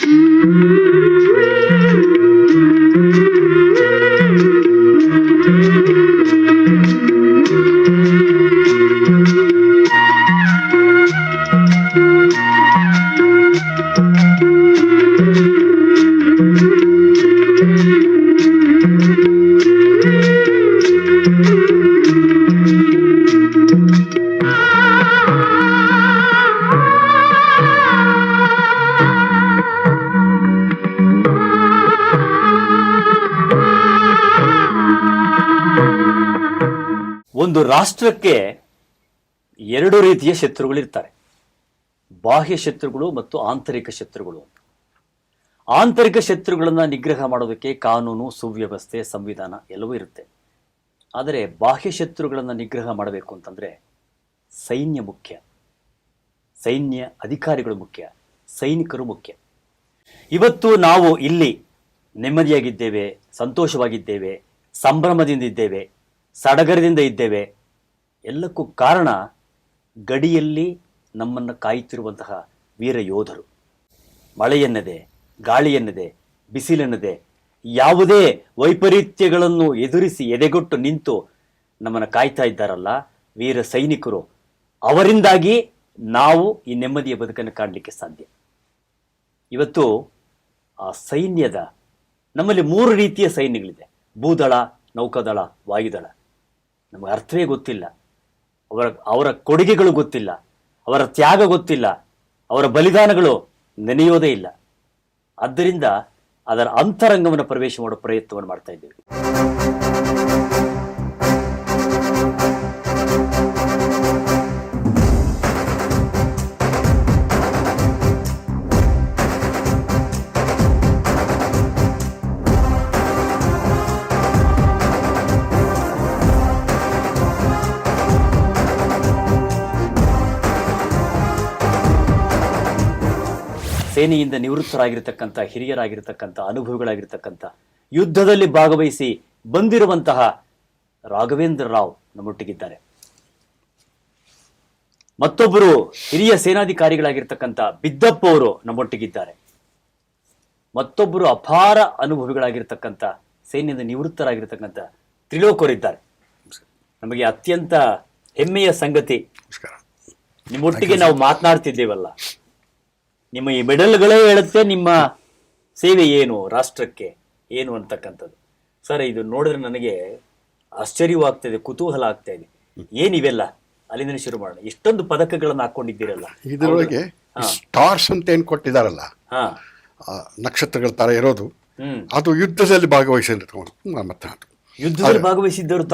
Mm-hmm. ರಾಷ್ಟ್ರಕ್ಕೆ ಎರಡು ರೀತಿಯ ಶತ್ರುಗಳಿರ್ತಾರೆ. ಬಾಹ್ಯ ಶತ್ರುಗಳು ಮತ್ತು ಆಂತರಿಕ ಶತ್ರುಗಳು. ಆಂತರಿಕ ಶತ್ರುಗಳನ್ನು ನಿಗ್ರಹ ಮಾಡೋದಕ್ಕೆ ಕಾನೂನು, ಸುವ್ಯವಸ್ಥೆ, ಸಂವಿಧಾನ ಎಲ್ಲವೂ ಇರುತ್ತೆ. ಆದರೆ ಬಾಹ್ಯ ಶತ್ರುಗಳನ್ನು ನಿಗ್ರಹ ಮಾಡಬೇಕು ಅಂತಂದ್ರೆ ಸೈನ್ಯ ಮುಖ್ಯ. ಸೈನ್ಯ ಅಧಿಕಾರಿಗಳು ಮುಖ್ಯ. ಸೈನಿಕರು ಮುಖ್ಯ. ಇವತ್ತು ನಾವು ಇಲ್ಲಿ ನೆಮ್ಮದಿಯಾಗಿದ್ದೇವೆ, ಸಂತೋಷವಾಗಿದ್ದೇವೆ, ಸಂಭ್ರಮದಿಂದ ಇದ್ದೇವೆ, ಸಡಗರದಿಂದ ಇದ್ದೇವೆ ಎಲ್ಲಕ್ಕೂ ಕಾರಣ ಗಡಿಯಲ್ಲಿ ನಮ್ಮನ್ನು ಕಾಯುತ್ತಿರುವಂತಹ ವೀರ ಯೋಧರು. ಮಳೆಯೆನ್ನದೆ, ಗಾಳಿಯೆನ್ನದೆ, ಬಿಸಿಲೆನ್ನದೆ ಯಾವುದೇ ವೈಪರೀತ್ಯಗಳನ್ನು ಎದುರಿಸಿ ಎದೆಗೊಟ್ಟು ನಿಂತು ನಮ್ಮನ್ನು ಕಾಯ್ತಾ ಇದ್ದಾರಲ್ಲ ವೀರ ಸೈನಿಕರು. ಅವರಿಂದಾಗಿ ನಾವು ಈ ನೆಮ್ಮದಿಯ ಬದುಕನ್ನು ಕಾಣಲಿಕ್ಕೆ ಸಾಧ್ಯ. ಇವತ್ತು ಆ ಸೈನ್ಯದ ನಮ್ಮಲ್ಲಿ ಮೂರು ರೀತಿಯ ಸೈನ್ಯಗಳಿದೆ. ಭೂದಳ, ನೌಕಾದಳ, ವಾಯುದಳ. ನಮಗೆ ಅರ್ಥವೇ ಗೊತ್ತಿಲ್ಲ. ಅವರ ಅವರ ಕೊಡುಗೆಗಳು ಗೊತ್ತಿಲ್ಲ, ಅವರ ತ್ಯಾಗ ಗೊತ್ತಿಲ್ಲ, ಅವರ ಬಲಿದಾನಗಳು ನೆನೆಯೋದೇ ಇಲ್ಲ. ಆದ್ದರಿಂದ ಅದರ ಅಂತರಂಗವನ್ನು ಪ್ರವೇಶ ಮಾಡೋ ಪ್ರಯತ್ನವನ್ನು ಮಾಡ್ತಾ ಇದ್ದೇವೆ. ಸೇನೆಯಿಂದ ನಿವೃತ್ತರಾಗಿರ್ತಕ್ಕಂಥ ಹಿರಿಯರಾಗಿರ್ತಕ್ಕಂಥ ಅನುಭವಿಗಳಾಗಿರ್ತಕ್ಕಂಥ ಯುದ್ಧದಲ್ಲಿ ಭಾಗವಹಿಸಿ ಬಂದಿರುವಂತಹ ರಾಘವೇಂದ್ರ ರಾವ್ ನಮ್ಮೊಟ್ಟಿಗಿದ್ದಾರೆ. ಮತ್ತೊಬ್ಬರು ಹಿರಿಯ ಸೇನಾಧಿಕಾರಿಗಳಾಗಿರ್ತಕ್ಕಂಥ ಬಿದ್ದಪ್ಪ ಅವರು ನಮ್ಮೊಟ್ಟಿಗಿದ್ದಾರೆ. ಮತ್ತೊಬ್ಬರು ಅಪಾರ ಅನುಭವಿಗಳಾಗಿರ್ತಕ್ಕಂಥ ಸೈನ್ಯದ ನಿವೃತ್ತರಾಗಿರ್ತಕ್ಕಂಥ ತ್ರಿಲೋಕರಿದ್ದಾರೆ ನಮಗೆ ಅತ್ಯಂತ ಹೆಮ್ಮೆಯ ಸಂಗತಿ. ನಿಮ್ಮೊಟ್ಟಿಗೆ ನಾವು ಮಾತನಾಡ್ತಿದ್ದೇವಲ್ಲ. ನಿಮ್ಮ ಈ ಮೆಡಲ್ಗಳೇ ಹೇಳುತ್ತೆ ನಿಮ್ಮ ಸೇವೆ ಏನು ರಾಷ್ಟ್ರಕ್ಕೆ ಏನು ಅಂತಕ್ಕಂಥದ್ದು. ಸರ್ ಇದು ನೋಡಿದ್ರೆ ನನಗೆ ಆಶ್ಚರ್ಯವಾಗ್ತಾ ಇದೆ ಕುತೂಹಲ ಆಗ್ತಾ ಇದೆ ಏನಿವೆಲ್ಲ ಅಲ್ಲಿಂದ ಶುರು ಮಾಡೋಣ. ಇಷ್ಟೊಂದು ಪದಕಗಳನ್ನು ಹಾಕೊಂಡಿದ್ದೀರಲ್ಲ. ಇದರೊಳಗೆ ಸ್ಟಾರ್ಸ್ ಅಂತ ಏನು ಕೊಟ್ಟಿದಾರಲ್ಲ ಹಾ. ನಕ್ಷತ್ರಗಳ ತರ ಇರೋದು ಅದು ಯುದ್ಧದಲ್ಲಿ ಭಾಗವಹಿಸಿದ್ರು ಯುದ್ಧದಲ್ಲಿ ಭಾಗವಹಿಸಿದ್ದವರು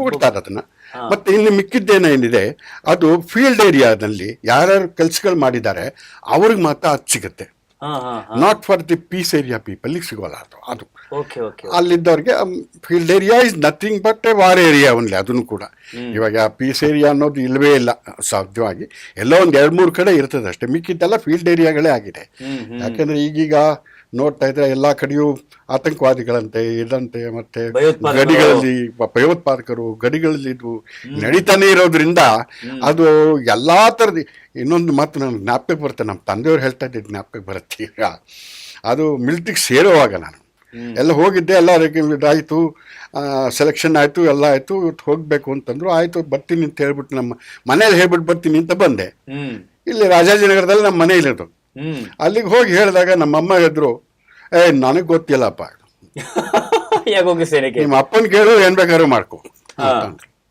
ಕೊಡ್ತಾರೆ ಅದನ್ನ. ಮತ್ತೆ ಇನ್ನು ಮಿಕ್ಕಿದ್ದೇನೇನಿದೆ ಅದು ಫೀಲ್ಡ್ ಏರಿಯಾದಲ್ಲಿ ಯಾರ್ಯಾರು ಕೆಲಸಗಳು ಮಾಡಿದ್ದಾರೆ ಅವ್ರಿಗೆ ಮಾತ್ರ ಅದು ಸಿಗುತ್ತೆ. Not for the peace area people ಸಿಗೋಲ್ಲ ಅದು ಅದು. ಅಲ್ಲಿದ್ದವ್ರಿಗೆ field area is nothing but a war area only ಅದನ್ನು ಕೂಡ. ಇವಾಗ ಪೀಸ್ ಏರಿಯಾ ಅನ್ನೋದು ಇಲ್ಲವೇ ಇಲ್ಲ ಸಾಧ್ಯವಾಗಿ. ಎಲ್ಲೋ ಒಂದು ಎರಡು ಮೂರು ಕಡೆ ಇರ್ತದೆ ಅಷ್ಟೇ ಮಿಕ್ಕಿದ್ದೆಲ್ಲ ಫೀಲ್ಡ್ ಏರಿಯಾಗಳೇ ಆಗಿದೆ. ಯಾಕಂದ್ರೆ ಈಗೀಗ ನೋಡ್ತಾ ಇದ್ರೆ ಎಲ್ಲಾ ಕಡೆಯೂ ಆತಂಕವಾದಿಗಳಂತೆ ಇದಂತೆ ಮತ್ತೆ ಗಡಿಗಳಲ್ಲಿ ಭಯೋತ್ಪಾದಕರು ಗಡಿಗಳಲ್ಲಿ ಇದು ನಡೀತಾನೆ ಇರೋದ್ರಿಂದ ಅದು ಎಲ್ಲಾ ತರದ ಇನ್ನೊಂದು ಮಾತು ನನ್ಗೆ ಜ್ಞಾಪಕ ಬರುತ್ತೆ ನಮ್ಮ ತಂದೆಯವ್ರು ಹೇಳ್ತಾ ಇದ್ದಿದ್ದು ಜ್ಞಾಪಕಕ್ಕೆ ಬರುತ್ತೆ ಈಗ. ಅದು ಮಿಲ್ಟ್ರಿಗೆ ಸೇರೋವಾಗ ನಾನು. ಎಲ್ಲ ಹೋಗಿದ್ದೆ ಎಲ್ಲ ಇದಾಯ್ತು ಸೆಲೆಕ್ಷನ್ ಆಯಿತು ಎಲ್ಲ ಆಯಿತು ಇವತ್ತು ಹೋಗಬೇಕು ಅಂತಂದ್ರು ಆಯಿತು ಬರ್ತೀನಿ ಅಂತ ಹೇಳ್ಬಿಟ್ಟು ನಮ್ಮ ಮನೇಲಿ ಹೇಳ್ಬಿಟ್ಟು ಬರ್ತೀನಿ ಅಂತ ಬಂದೆ. ಇಲ್ಲಿ ರಾಜಾಜಿನಗರದಲ್ಲಿ ನಮ್ಮ ಮನೆ ಇರೋದು. ಅಲ್ಲಿಗೆ ಹೋಗಿ ಹೇಳಿದಾಗ ನಮ್ಮಮ್ಮ ಹೇಳಿದ್ರು ಏ ನನಗೆ ಗೊತ್ತಿಲ್ಲಪ್ಪ. ನಿಮ್ಮ ಅಪ್ಪನ ಕೇಳು ಏನ್ ಬೇಕಾದ್ರೂ ಮಾಡ್ಕೊ.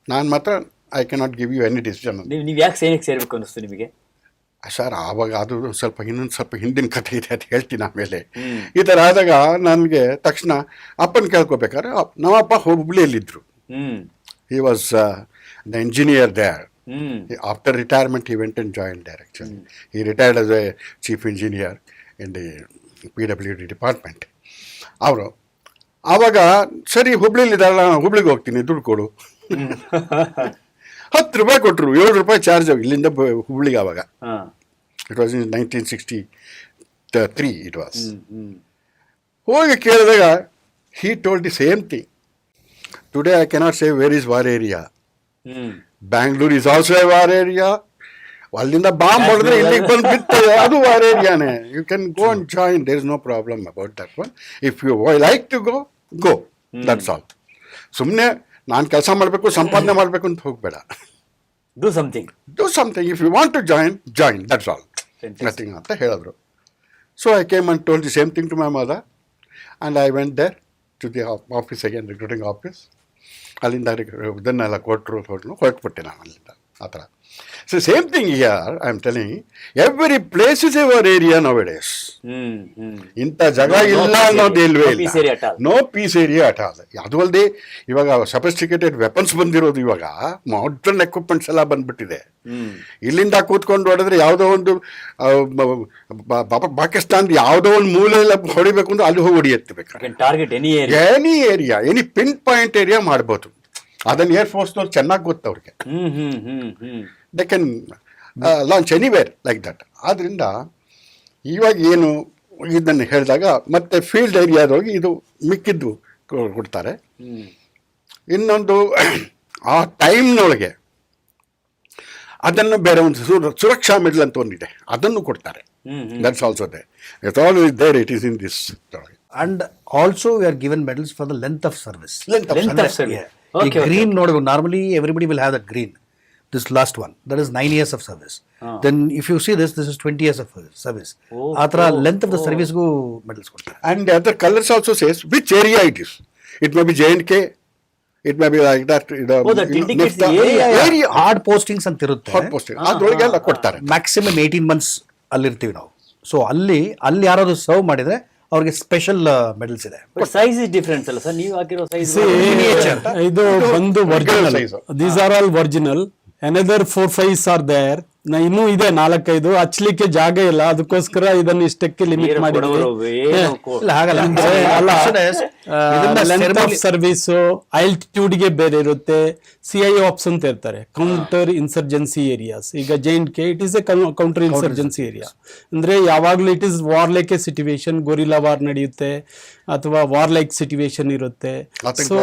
ನಾನು ಮಾತ್ರ I cannot give you any decision ನೀವು ಯಾಕೆ ಸೇರ್ಬೇಕು ಅನ್ನಿಸ್ತು ನಿಮಗೆ? ಸರ್ ಆವಾಗ ಅದು ಸ್ವಲ್ಪ ಇನ್ನೊಂದು ಸ್ವಲ್ಪ ಹಿಂದಿನ ಕಥೆ ಇದೆ ಅಂತ ಹೇಳ್ತೀನಿ ಆಮೇಲೆ. ಈ ಥರ ಆದಾಗ ನನಗೆ ತಕ್ಷಣ ಅಪ್ಪನ ಕೇಳ್ಕೊಬೇಕಾದ್ರೆ ನಮ್ಮಪ್ಪ ಹುಬ್ಳಿಯಲ್ಲಿದ್ದರು he was the engineer there after retirement he went and joined there actually. He retired as a chief engineer in the P W D department ಅವರು ಆವಾಗ ಸರಿ ಹುಬ್ಳಿಲಿದ್ದಾರಲ್ಲ ಹುಬ್ಳಿಗೆ ಹೋಗ್ತೀನಿ ದುಡ್ಡು ಕೊಡು. ಹತ್ತು ರೂಪಾಯಿ ಕೊಟ್ಟರು ಏಳು ರೂಪಾಯಿ ಚಾರ್ಜ್ ಇಲ್ಲಿಂದ ಹುಬ್ಳಿಗೆ ಆವಾಗ. It was in nineteen sixty three it was ಹೋಗಿ ಕೇಳಿದಾಗ he told the same thing today I cannot say where is war area hmm Bangalore is also a war area. ಅಲ್ಲಿಂದ ಬಾಂಬ್ ಹೊಡೆದ್ರೆ ಇಲ್ಲಿಗೆ ಬಂದು ಬಿಡ್ತದೆ ಅದು war ಏರಿಯಾನೇ you can go and join there is no problem about that one if you like to go go that's all ಸುಮ್ಮನೆ ನಾನು ಕೆಲಸ ಮಾಡಬೇಕು ಸಂಪಾದನೆ ಮಾಡಬೇಕು ಅಂತ ಹೋಗಬೇಡ. Do something do something if you want to join join that's all Fantastic. Nothing ಅಂತ ಹೇಳಿದ್ರು. So I came and told the same thing to my mother and I went there to the office again recruiting office ಅಲ್ಲಿಂದ ಇದನ್ನೆಲ್ಲ ಕೊಟ್ಟರು ಹೊರಟು ಹೊರಟ್ಬಿಟ್ಟೆ ನಾನು ಅಲ್ಲಿಂದ ಆ ಥರ. So same thing here I am telling every place is ever area nowadays ಇಂಥ ಜಾಗ ಇಲ್ಲ ಅನ್ನೋದು. ಇಲ್ವೇ ಇಲ್ಲ. No peace area at all ಅದು ಅಲ್ಲದೆ ಇವಾಗ ಸಫಿಸ್ಟಿಕೇಟೆಡ್ ವೆಪನ್ಸ್ ಬಂದಿರೋದು ಇವಾಗ ಮಾಡರ್ನ್ ಎಕ್ವಿಪ್ಮೆಂಟ್ಸ್ ಎಲ್ಲ ಬಂದ್ಬಿಟ್ಟಿದೆ. ಇಲ್ಲಿಂದ ಕೂತ್ಕೊಂಡು ಹೊಡೆದ್ರೆ ಯಾವುದೋ ಒಂದು ಪಾಕಿಸ್ತಾನದ ಯಾವುದೋ ಒಂದು ಮೂಲೆಲ್ಲ ಹೊಡಿಬೇಕು ಅಂದ್ರೆ ಅಲ್ಲಿ ಹೋಗಿ ಹೊಡಿಯತ್ತೆ ಬೇಕಾದ್ರೆ any area any pin point area ಮಾಡ್ಬೋದು. ಅದನ್ನ ಏರ್ ಫೋರ್ಸ್ನವ್ರು ಚೆನ್ನಾಗಿ ಗೊತ್ತು ಅವ್ರಿಗೆ. They can launch anywhere like that ಆದ್ದರಿಂದ ಇವಾಗ ಏನು ಇದನ್ನು ಹೇಳಿದಾಗ ಮತ್ತೆ ಫೀಲ್ಡ್ ಏರಿಯಾದೊಳಗೆ ಇದು ಮಿಕ್ಕಿದ್ದು ಕೊಡ್ತಾರೆ. ಇನ್ನೊಂದು ಆ ಟೈಮ್ನೊಳಗೆ ಅದನ್ನು ಬೇರೆ ಒಂದು ಸುರ- ಸುರಕ್ಷಾ ಮೆಡಲ್ ಅಂತ ಒಂದಿದೆ. ಅದನ್ನು ಕೊಡ್ತಾರೆ. That's also they it all is there it is in this And also we are given medals for the length of service length of Length ಈ ಗ್ರೀನ್ ನೋಡಿ normally everybody will have that green this last one that is nine years of service then if you see this this is twenty years of service ಆ ಥರ length of the ಸರ್ವಿಸ್ಗೂ medals ಕೊಡ್ತಾರೆ. And other colours also says which area it is it may be J and K it may be hard postings ಅಂತ ಇರುತ್ತೆ. ಕೊಡ್ತಾರೆ. Maximum eighteen months ಅಲ್ಲಿರ್ತೀವಿ ನಾವು. So ಅಲ್ಲಿ ಅಲ್ಲಿ ಯಾರಾದರೂ ಸರ್ವ್ ಮಾಡಿದರೆ ಅವ್ರಿಗೆ ಸ್ಪೆಷಲ್ ಮೆಡಲ್ಸ್ ಇದೆ. ಸೈಜ್ ಇಸ್ ಡಿಫ್ರೆನ್ಸ್ ಅಲ್ಲ ಸರ್ ನೀವು ಹಾಕಿರೋ ಸೈಜ್ ಇದು ಬಂದು original size. These are all original another four fives are there ಇನ್ನೂ ಇದೆ ನಾಲ್ಕೈದು. ಹಚ್ಲಿಕ್ಕೆ ಜಾಗ ಇಲ್ಲ. ಅದಕ್ಕೋಸ್ಕರ ಇದನ್ನ ಇಷ್ಟಕ್ಕೆ ಲಿಮಿಟ್ ಮಾಡಿದ್ರು ಸರ್ವಿಸ್ ಆಲ್ಟಿಟ್ಯೂಡ್ಗೆ ಬೇರೆ ಇರುತ್ತೆ. ಸಿ ಐ ಆಪ್ಸ್ ಅಂತ ಇರ್ತಾರೆ ಕೌಂಟರ್ ಇನ್ಸರ್ಜೆನ್ಸಿ ಏರಿಯಾಸ್ ಈಗ Jain K it is a counter insurgency area ಅಂದ್ರೆ ಯಾವಾಗ್ಲೂ it is war like a situation guerrilla war ನಡೆಯುತ್ತೆ. ಅಥವಾ ವಾರ್ ಲೈಕ್ ಸಿಟುವೇಶನ್ ಇರುತ್ತೆ ಸೊ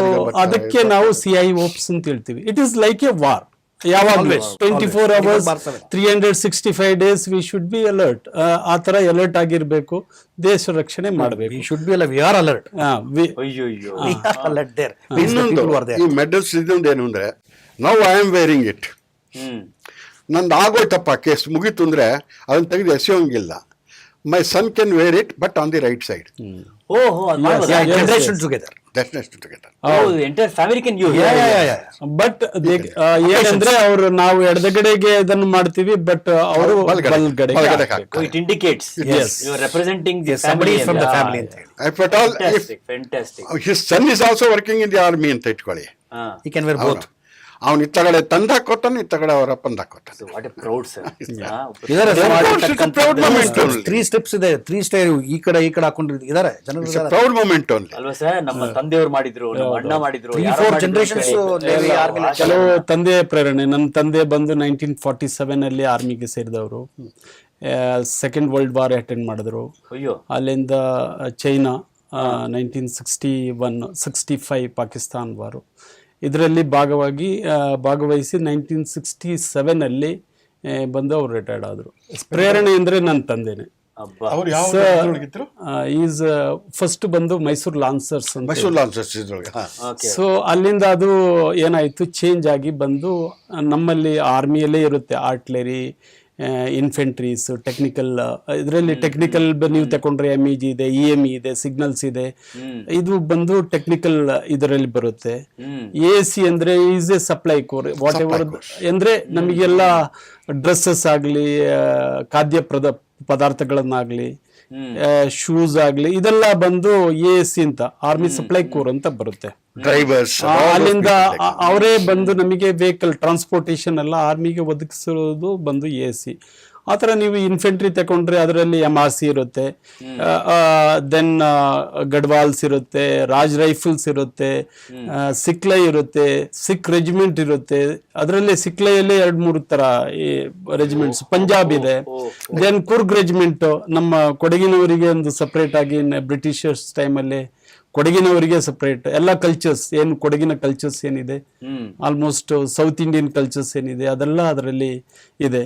ಅದಕ್ಕೆ ನಾವು ಸಿ ಐ ಓಪ್ಸ್ ಅಂತ ಹೇಳ್ತೀವಿ. It is like a war ಯಾವಾಗಲೂ twenty four hours three hundred sixty five days we should be alert ಆ ತರ ಅಲರ್ಟ್ ಆಗಿರ್ಬೇಕು. ದೇಶ ರಕ್ಷಣೆ ಮಾಡಬೇಕು. ಇನ್ನೊಂದು ಈ ಮೆಡಲ್ಸ್ ಇದೊಂದು ಏನು ಅಂದ್ರೆ ನಾವು I am wearing it hmm. ನಂದು ಆಗೋಯ್ತಪ್ಪ ಕೇಸ್ ಮುಗೀತು ಅಂದ್ರೆ ಅದನ್ನ ತೆಗೆದು ಎಸೆಯೋಂಗಿಲ್ಲ. My son can wear it but on the right side ಓಹೋ together entire family can. But ಏನಂದ್ರೆ ಅವರು ನಾವು ಎಡದಗಡೆಗೆ ಇದನ್ನು ಮಾಡ್ತೀವಿ ಬಟ್ ಅವರು ಬಲಗಡೆ. ಬಲಗಡೆ ಹಾಕ್ಬೇಕು. It indicates Yes. You are representing the Yes, somebody is from the family ಅಂತ ಹೇಳಿ if at all fantastic his son is also working in the army ಅಂತ ಇಟ್ಕೊಳ್ಳಿ. ಹಾ. Both. ಅವನು ಇತ್ತಗಡೆ ತಂದು ಹಾಕೋತಾನೆ ಇತ್ತಗಡೆ ಅವರ ಅಪ್ಪಂದು ಹಾಕೋತಾನೆ ವಾಟ್ ಎ ಪ್ರೌಡ್ ಸರ್ ಇದಾರೆ. ತ್ರೀ ಸ್ಟೆಪ್ಸ್ ಇದೆ ತ್ರೀ ಸ್ಟೇ ಈ ಕಡೆ ಈ ಕಡೆ ಹಾಕೊಂಡಿರ್ ಇದಾರೆ? ಜನರು ಪ್ರೌಡ್ ಮೂಮೆಂಟ್ ಓನ್ಲಿ ಅಲ್ವಾ ಸರ್ ನಮ್ಮ ತಂದೆಯವರು ಮಾಡಿದ್ರು ನಮ್ಮ ಅಣ್ಣ ಮಾಡಿದ್ರು Three, ಯಾರೋ four ಮಾಡಿದ್ರು generations ಅಂತ ಹೇಳಿ. Navy, Army ಲಿ ಕೆಲವು ತಂದೆಯ ಪ್ರೇರಣೆ ನನ್ನ ತಂದೆ ಬಂದು ನೈನ್ಟೀನ್ ಫಾರ್ಟಿ ಸೆವೆನ್ ಅಲ್ಲಿ ಆರ್ಮಿಗೆ ಸೇರಿದವರು. ಸೆಕೆಂಡ್ ವರ್ಲ್ಡ್ ವಾರ್ ಅಟೆಂಡ್ ಮಾಡಿದ್ರು. ಅಯ್ಯೋ. ಅಲ್ಲಿಂದ China nineteen sixty one sixty five Pakistan war ಇದರಲ್ಲಿ ಭಾಗವಾಗಿ ಭಾಗವಹಿಸಿ ನೈನ್ಟೀನ್ ಸಿಕ್ಸ್ಟಿ ಸೆವೆನಲ್ಲಿ ಬಂದು ಅವ್ರು ರಿಟೈರ್ಡ್ ಆದರು. ಪ್ರೇರಣೆ ಅಂದರೆ ನನ್ನ ತಂದೆನೆ. ಈಸ್ ಫಸ್ಟ್ ಬಂದು ಮೈಸೂರು ಲಾನ್ಸರ್ಸ್ ಅಂತ. ಮೈಸೂರು ಲಾನ್ಸರ್ಸ್ ಇದ್ರೊಳಗೆ ಹಾ. ಓಕೆ ಸೊ ಅಲ್ಲಿಂದ ಅದು ಏನಾಯ್ತು ಚೇಂಜ್ ಆಗಿ ಬಂದು ನಮ್ಮಲ್ಲಿ ಆರ್ಮಿಯಲ್ಲೇ ಇರುತ್ತೆ ಆರ್ಟ್ಲರಿ ಇನ್ಫೆಂಟ್ರೀಸ್ ಟೆಕ್ನಿಕಲ್ ಇದರಲ್ಲಿ ಟೆಕ್ನಿಕಲ್ ನೀವು ತಗೊಂಡ್ರೆ ಎಂ ಇ ಜಿ ಇದೆ ಇ ಎಂ ಇ ಇದೆ ಸಿಗ್ನಲ್ಸ್ ಇದೆ. ಇದು ಬಂದು ಟೆಕ್ನಿಕಲ್ ಇದರಲ್ಲಿ ಬರುತ್ತೆ. ಎ ಸಿ ಅಂದ್ರೆ is a supply corps whatever ಅಂದ್ರೆ ನಮಗೆಲ್ಲ ಡ್ರೆಸ್ಸಸ್ ಆಗಲಿ ಖಾದ್ಯ ಪದ ಪದಾರ್ಥಗಳನ್ನಾಗ್ಲಿ ಶೂಸ್ ಆಗ್ಲಿ ಇದೆಲ್ಲ ಬಂದು ಎ ಸಿ ಅಂತ ಆರ್ಮಿ ಸಪ್ಲೈ ಕೋರ್ ಅಂತ ಬರುತ್ತೆ. ಡ್ರೈವರ್ಸ್ ಅಲ್ಲಿಂದ ಅವರೇ ಬಂದು ನಮಗೆ ವೆಹಿಕಲ್ ಟ್ರಾನ್ಸ್ಪೋರ್ಟೇಷನ್ ಎಲ್ಲ ಆರ್ಮಿಗೆ ಒದಗಿಸಿರೋದು ಬಂದು ಎ ಸಿ ಆ ಥರ ನೀವು ಇನ್ಫೆಂಟ್ರಿ ತಗೊಂಡ್ರೆ ಅದರಲ್ಲಿ ಎಂ ಆರ್ ಸಿ ಇರುತ್ತೆ. ದೆನ್ ಗಡ್ವಾಲ್ಸ್ ಇರುತ್ತೆ ರಾಜ್ ರೈಫಲ್ಸ್ ಇರುತ್ತೆ ಸಿಕ್ಲೈ ಇರುತ್ತೆ ಸಿಖ್ ರೆಜಿಮೆಂಟ್ ಇರುತ್ತೆ. ಅದರಲ್ಲಿ ಸಿಕ್ಲೈಯಲ್ಲೇ ಎರಡು ಮೂರು ತರ ರೆಜಿಮೆಂಟ್ಸ್ ಪಂಜಾಬ್ ಇದೆ. ದೆನ್ ಕುರ್ಗ್ ರೆಜಿಮೆಂಟ್ ನಮ್ಮ ಕೊಡಗಿನವರಿಗೆ ಒಂದು ಸಪ್ರೇಟ್ ಆಗಿ ಬ್ರಿಟಿಷರ್ಸ್ ಟೈಮಲ್ಲಿ ಕೊಡಗಿನವರಿಗೆ ಸಪ್ರೇಟ್ ಎಲ್ಲ ಕಲ್ಚರ್ಸ್ ಏನು ಕೊಡಗಿನ ಕಲ್ಚರ್ಸ್ ಏನಿದೆ? ಆಲ್ಮೋಸ್ಟ್ ಸೌತ್ ಇಂಡಿಯನ್ ಕಲ್ಚರ್ಸ್ ಏನಿದೆ? ಅದೆಲ್ಲ ಅದರಲ್ಲಿ ಇದೆ.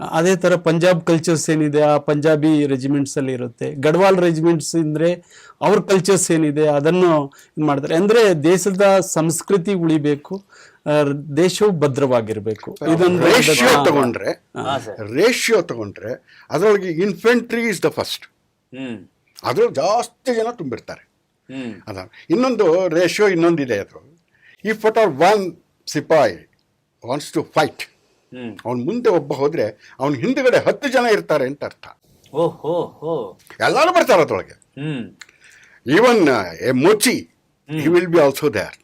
ಅದೇ ತರ ಪಂಜಾಬ್ ಕಲ್ಚರ್ಸ್ ಏನಿದೆ ಆ ಪಂಜಾಬಿ ರೆಜಿಮೆಂಟ್ಸ್ ಅಲ್ಲಿ ಇರುತ್ತೆ. ಗಡ್ವಾಲ್ ರೆಜಿಮೆಂಟ್ಸ್ ಅಂದ್ರೆ ಅವ್ರ ಕಲ್ಚರ್ಸ್ ಏನಿದೆ ಅದನ್ನು ಇದು ಮಾಡ್ತಾರೆ. ಅಂದ್ರೆ ದೇಶದ ಸಂಸ್ಕೃತಿ ಉಳಿಬೇಕು ದೇಶವು ಭದ್ರವಾಗಿರ್ಬೇಕು. ಇದೊಂದು ರೇಷಿಯೋ ತಗೊಂಡ್ರೆ ರೇಷಿಯೋ ತಗೊಂಡ್ರೆ ಅದರೊಳಗೆ ಇನ್ಫೆಂಟ್ರಿ ಇಸ್ ದ ಫಸ್ಟ್ ಅದ್ರ ಜಾಸ್ತಿ ಜನ ತುಂಬಿರ್ತಾರೆ. ಹ್ಮ್. ಅದ ಇನ್ನೊಂದು ರೇಷಿಯೋ ಇನ್ನೊಂದಿದೆ ಅದು. ಅಟ್ ಆರ್ ಒನ್ ಸಿಪಾಯಿ ವಾಂಟ್ಸ್ ಟು ಫೈಟ್ ಅವನ ಮುಂದೆ ಒಬ್ಬ ಹೋದ್ರೆ ಅವನ ಹಿಂದ್ಗಡೆ ಹತ್ತು ಜನ ಇರ್ತಾರೆ ಅಂತ ಅರ್ಥ. ಎಲ್ಲರೂ ಬರ್ತಾರೆ ಅದ್ರೊಳಗೆ. Even a Mochi he will be also there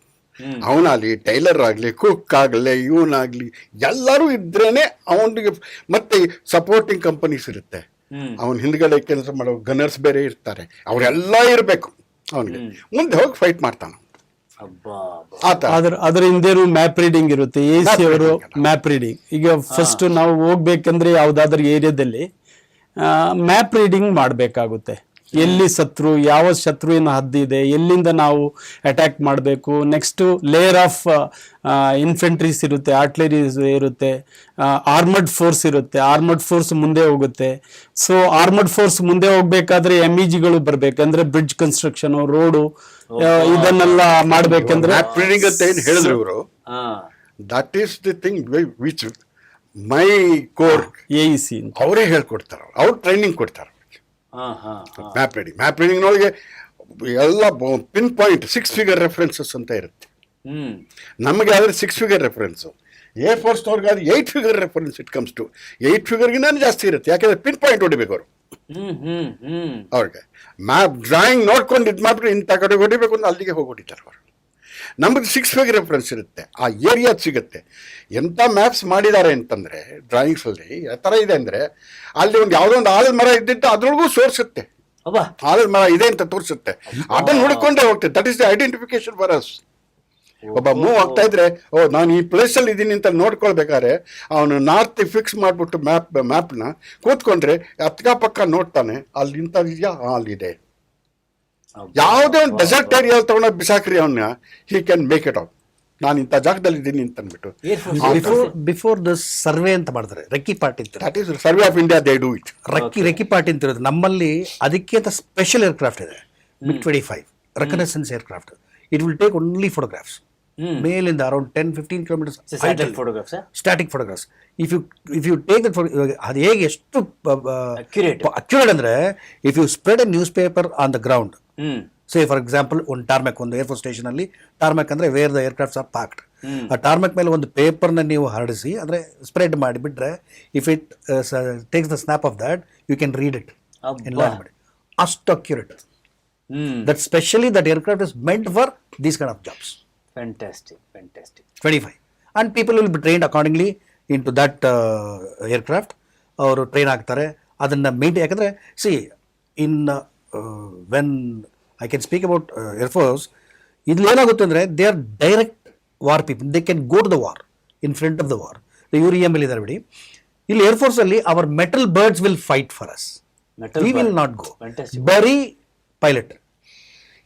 ಅವನಾಗ್ಲಿ tailor ಆಗಲಿ ಕುಕ್ ಆಗಲಿ ಇವನಾಗಲಿ ಎಲ್ಲರೂ ಇದ್ರೇನೆ ಅವನಿಗೆ ಮತ್ತೆ ಸಪೋರ್ಟಿಂಗ್ ಕಂಪನೀಸ್ ಇರುತ್ತೆ. ಅವನ್ ಹಿಂದ್ಗಡೆ ಕೆಲಸ ಮಾಡೋ ಗನರ್ಸ್ ಬೇರೆ ಇರ್ತಾರೆ. ಅವರೆಲ್ಲ ಇರಬೇಕು ಅವನಿಗೆ. ಮುಂದೆ ಹೋಗಿ ಫೈಟ್ ಮಾಡ್ತಾನೆ. ಅದ್ರ ಅದರ ಹಿಂದೆನೂ ಮ್ಯಾಪ್ ರೀಡಿಂಗ್ ಇರುತ್ತೆ. ಎ ಸಿ ಅವರು ಮ್ಯಾಪ್ ರೀಡಿಂಗ್ ಈಗ ಫಸ್ಟ್ ನಾವು ಹೋಗ್ಬೇಕಂದ್ರೆ ಯಾವ್ದಾದ್ರು ಏರಿಯಾದಲ್ಲಿ ಮ್ಯಾಪ್ ರೀಡಿಂಗ್ ಮಾಡಬೇಕಾಗುತ್ತೆ. ಎಲ್ಲಿ ಶತ್ರು ಯಾವ ಶತ್ರುವಿನ ಹದ್ದಿದೆ ಎಲ್ಲಿಂದ ನಾವು ಅಟ್ಯಾಕ್ ಮಾಡಬೇಕು? ನೆಕ್ಸ್ಟು ಲೇಯರ್ ಆಫ್ ಇನ್ಫೆಂಟ್ರೀಸ್ ಇರುತ್ತೆ ಆರ್ಟ್ಲರೀಸ್ ಇರುತ್ತೆ ಆರ್ಮಡ್ ಫೋರ್ಸ್ ಇರುತ್ತೆ ಆರ್ಮಡ್ ಫೋರ್ಸ್ ಮುಂದೆ ಹೋಗುತ್ತೆ. ಸೊ ಆರ್ಮಡ್ ಫೋರ್ಸ್ ಮುಂದೆ ಹೋಗ್ಬೇಕಾದ್ರೆ ಎಂ ಇ ಜಿಗಳು ಬರ್ಬೇಕಂದ್ರೆ ಬ್ರಿಡ್ಜ್ ಕನ್ಸ್ಟ್ರಕ್ಷನ್ ರೋಡು ಇದನ್ನೆಲ್ಲ ಮಾಡ್ಬೇಕಂದ್ರೆ ಅಂತ ಏನು ಹೇಳಿದ್ರು ಇವರು. ಹಾ that is the thing which my corps A E C ಅಂತ. ಅವರೇ ಹೇಳ್ಕೊಡ್ತಾರೆ ಅವ್ರು ಟ್ರೈನಿಂಗ್ ಕೊಡ್ತಾರೆ. ಮ್ಯಾಪ್ ರೀಡಿಂಗ್ ಮ್ಯಾಪ್ ರೀಡಿಂಗ್ನೊಳಗೆ ಎಲ್ಲ pin point six figure references ಅಂತ ಇರುತ್ತೆ. ನಮಗೆ ಆದರೆ ಸಿಕ್ಸ್ ಫಿಗರ್ ರೆಫರೆನ್ಸು ಎ ಫೋರ್ಸ್ನವ್ರಿಗೆ ಅದು eight figure reference it comes to eight ಫಿಗರ್ಗಿಂತ ಜಾಸ್ತಿ ಇರುತ್ತೆ. ಯಾಕೆಂದ್ರೆ ಪಿನ್ ಪಾಯಿಂಟ್ ಹೊಡಿಬೇಕು ಅವರು. ಅವ್ರಿಗೆ. ಮ್ಯಾಪ್ ಡ್ರಾಯಿಂಗ್ ನೋಡ್ಕೊಂಡು ಇದು ಮಾಡ್ಬಿಟ್ಟು ಇಂಥ ಕಡೆ ಹೊಡಿಬೇಕು ಅಂದ್ರೆ ಅಲ್ಲಿಗೆ ಹೋಗಿ ಹೊಡಿತಾರೆ ಅವರು. ನಮ್ಮದು ಸಿಕ್ಸ್ ಫೇಗ್ ರೆಫರೆನ್ಸ್ ಇರುತ್ತೆ. ಆ ಏರಿಯಾ ಸಿಗುತ್ತೆ. ಎಂಥ ಮ್ಯಾಪ್ಸ್ ಮಾಡಿದ್ದಾರೆ ಅಂತಂದರೆ ಡ್ರಾಯಿಂಗ್ಸಲ್ಲಿ ಯಾವ ಥರ ಇದೆ ಅಂದರೆ ಅಲ್ಲಿ ಒಂದು ಯಾವುದೋ ಒಂದು ಆಲದ ಮರ ಇದ್ದಿದ್ದು ಅದ್ರೊಳಗೂ ಸೋರಿಸುತ್ತೆ. ಆಲದ ಮರ ಇದೆ ಅಂತ ತೋರಿಸುತ್ತೆ. ಅದನ್ನು ಹುಡ್ಕೊಂಡೇ ಹೋಗ್ತದೆ that is the identification for us ಒಬ್ಬ ಮೂವ್ ಆಗ್ತಾ ಇದ್ರೆ ಓ ನಾನು ಈ ಪ್ಲೇಸಲ್ಲಿ ಇದ್ದೀನಿ ಅಂತ ನೋಡ್ಕೊಳ್ಬೇಕಾದ್ರೆ ಅವನು ನಾರ್ತ್ ಫಿಕ್ಸ್ ಮಾಡಿಬಿಟ್ಟು ಮ್ಯಾಪ್ ಮ್ಯಾಪ್ನ ಕೂತ್ಕೊಂಡ್ರೆ ಅಕ್ಕಪಕ್ಕ ನೋಡ್ತಾನೆ. ಅಲ್ಲಿ ಇಂಥದ್ದಿದೆಯಾ ಅಲ್ಲಿದೆ ಅಬ್ಬಾ. ಯಾವುದೇ ಒಂದು ಡೆಸರ್ಟ್ ಏರಿಯಾ ತಗೊಂಡ ಬಿಸಾಕ್ರಿ ಅವನ್ನ he can make it out ನಾನು ಇಂಥ ಜಾಗದಲ್ಲಿ ಇದ್ದೀನಿ ಅಂತ ಅಂದ್ಬಿಟ್ಟು. ಬಿಫೋರ್ ಬಿಫೋರ್ ದ ಸರ್ವೆ ಅಂತ ಮಾಡ್ತಾರೆ ರೆಕ್ಕಿ ಪಾರ್ಟಿ ಅಂತ that is survey of India they do it recce recce party ಅಂತ ಇರೋದು ನಮ್ಮಲ್ಲಿ ಅದಕ್ಕೆ ಅಂತ ಸ್ಪೆಷಲ್ ಏರ್ಕ್ರಾಫ್ಟ್ ಇದೆ. MiG twenty five reconnaissance aircraft it will take only photographs ಮೇಲಿಂದ around ten fifteen kilometres photographs static photographs if you if you take that ಅದು ಹೇಗೆ ಎಷ್ಟು. ಅಕ್ಯುರೇಟ್ ಅಂದ್ರೆ if you spread a newspaper on the ground hmm. Say for example ಒಂದು tarmac ಒಂದು air force station ಅಲ್ಲಿ tarmac ಅಂದ್ರೆ where the aircrafts are parked ಆ tarmac ಮೇಲೆ ಒಂದು ಪೇಪರ್ನ ನೀವು ಹರಡಿಸಿ ಅಂದ್ರೆ ಸ್ಪ್ರೆಡ್ ಮಾಡಿಬಿಟ್ರೆ if it takes the snap of that you can read it. ಇನ್ ಮಾಡಿ ಅಷ್ಟು accurate that specially that aircraft is meant for these kind of jobs fantastic fantastic. Twenty five people people be trained accordingly into that uh, aircraft. Aircraft ಅವರು train ಆಗ್ತಾರೆ. ಅದನ್ನು maintain ಯಾಕಂದರೆ see in when I can speak about air force ಇಲ್ಲಿ ಏನಾಗುತ್ತೆ ಅಂದರೆ they are direct war people they can go to the war in front of the war ಇವರು M L ಇದ್ದಾರೆ ಬಿಡಿ. ಇಲ್ಲಿ ಏರ್ಫೋರ್ಸಲ್ಲಿ our metal birds will fight for us Metal we will not go ಬರೀ pilot